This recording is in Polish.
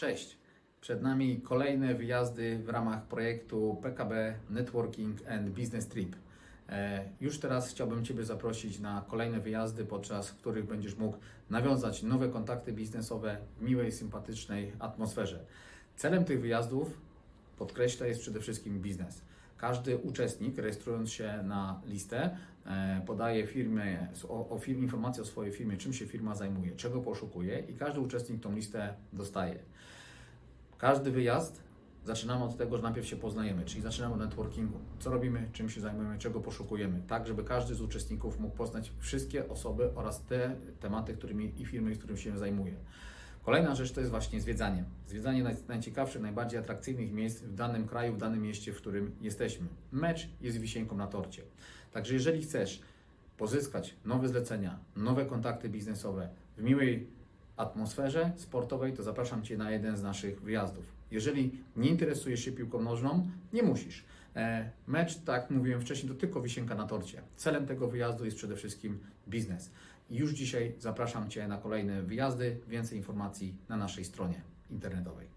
Cześć. Przed nami kolejne wyjazdy w ramach projektu PKB Networking and Business Trip. E, Już teraz chciałbym Ciebie zaprosić na kolejne wyjazdy, podczas których będziesz mógł nawiązać nowe kontakty biznesowe w miłej, sympatycznej atmosferze. Celem tych wyjazdów, podkreślę, jest przede wszystkim biznes. Każdy uczestnik, rejestrując się na listę, e, podaje firmie, o, o firmie, informację o swojej firmie, czym się firma zajmuje, czego poszukuje i każdy uczestnik tą listę dostaje. Każdy wyjazd zaczynamy od tego, że najpierw się poznajemy, czyli zaczynamy od networkingu. Co robimy, czym się zajmujemy, czego poszukujemy, tak żeby każdy z uczestników mógł poznać wszystkie osoby oraz te tematy, którymi i firmy, którym się zajmuje. Kolejna rzecz to jest właśnie zwiedzanie. Zwiedzanie naj, najciekawszych, najbardziej atrakcyjnych miejsc w danym kraju, w danym mieście, w którym jesteśmy. Mecz jest wisienką na torcie. Także jeżeli chcesz pozyskać nowe zlecenia, nowe kontakty biznesowe w miłej atmosferze sportowej, to zapraszam Cię na jeden z naszych wyjazdów. Jeżeli nie interesujesz się piłką nożną, nie musisz. E, Mecz, tak jak mówiłem wcześniej, to tylko wisienka na torcie. Celem tego wyjazdu jest przede wszystkim biznes. Już dzisiaj zapraszam Cię na kolejne wyjazdy. Więcej informacji na naszej stronie internetowej.